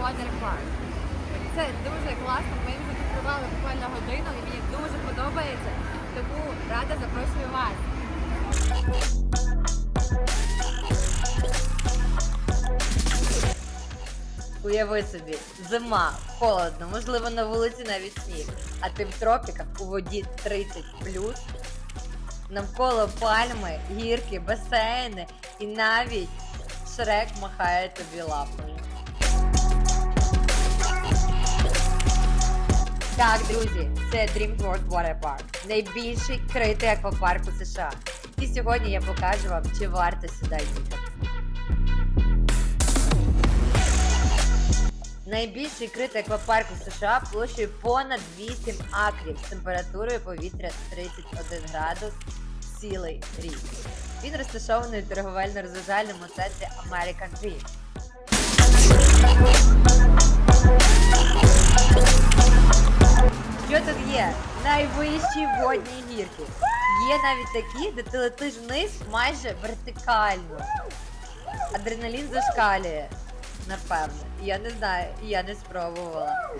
Water Park. Це дуже класно. Ми тут провели буквально годину і мені дуже подобається. Тому рада запрошую вас. Уяви собі, зима, холодно, можливо, на вулиці навіть сніг, а ти в тропіках у воді 30 навколо пальми, гірки, басейни і навіть шрек махає тобі лапою. Так, друзі, це DreamWorld Water Park, найбільший критий аквапарк у США. І сьогодні я покажу вам, чи варто сюди їхати. Найбільший критий аквапарк у США площею понад 8 акрів з температурою повітря 31 градус цілий рік. Він розташований у торговельно-розважальному центрі American Dream. Що тут є? Найвищі водні гірки. Є навіть такі, де ти летиш вниз майже вертикально. Адреналін зашкалює. Напевне. Я не знаю, я не спробувала.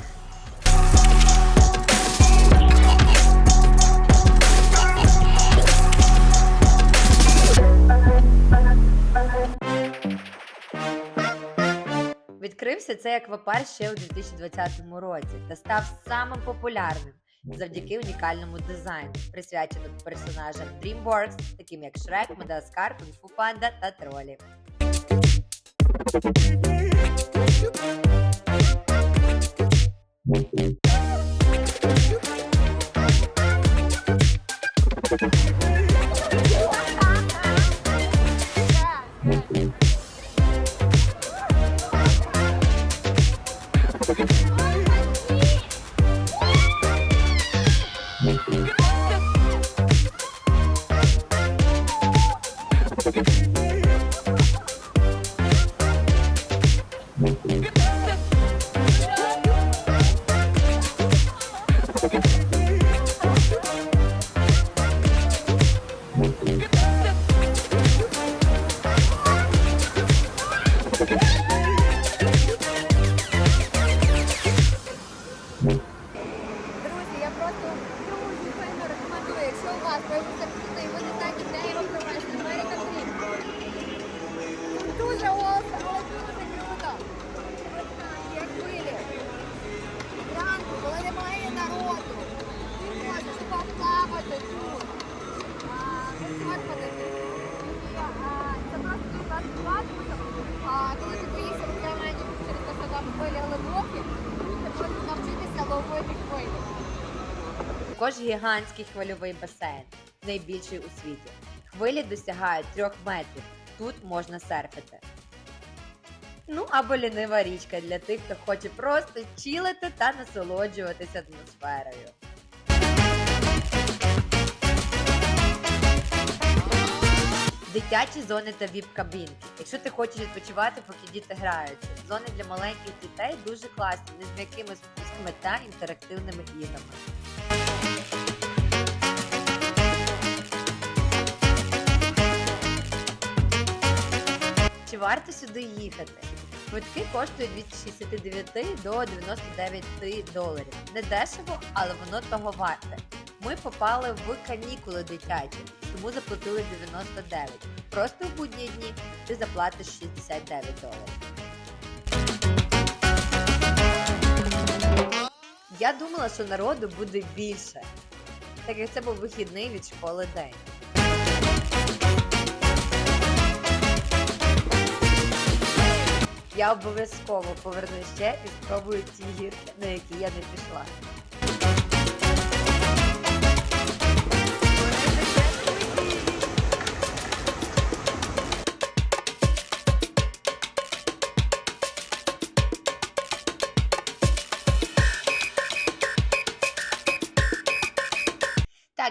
Відкрився цей аквапарк ще у 2020 році та став самим популярним завдяки унікальному дизайну, присвяченому персонажам DreamWorks, таким як Шрек, Мадагаскар, Кунг-Фу Панда та Тролі. Друзі, Також гігантський хвильовий басейн, найбільший у світі. Хвилі досягають 3 метрів. Тут можна серфити. Ну або лінива річка для тих, хто хоче просто чілити та насолоджуватися атмосферою. Дитячі зони та віп-кабінки. Якщо ти хочеш відпочивати, поки діти граються. Зони для маленьких дітей дуже класні, вони з м'якими спусками та інтерактивними іграми. Чи варто сюди їхати? Квитки коштують від 69 до 99 доларів. Не дешево, але воно того варте. Ми попали в канікули дитячі, тому заплатили 99. Просто в будні дні ти заплатиш 69 доларів. Я думала, що народу буде більше, так як це був вихідний від школи день. Я обов'язково повернусь ще і спробую ті гірки, на які я не пішла.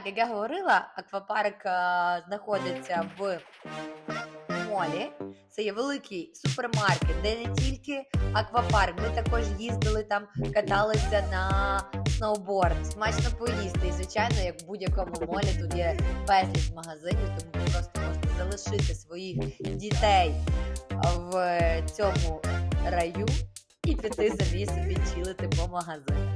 Як я говорила, аквапарк е, знаходиться в молі. Це є великий супермаркет, де не тільки аквапарк. Ми також їздили там, каталися на сноуборд, смачно поїсти. І звичайно, як в будь-якому молі, тут є безліч магазинів, тому ви просто можете залишити своїх дітей в цьому раю і піти самі собі чилити по магазину.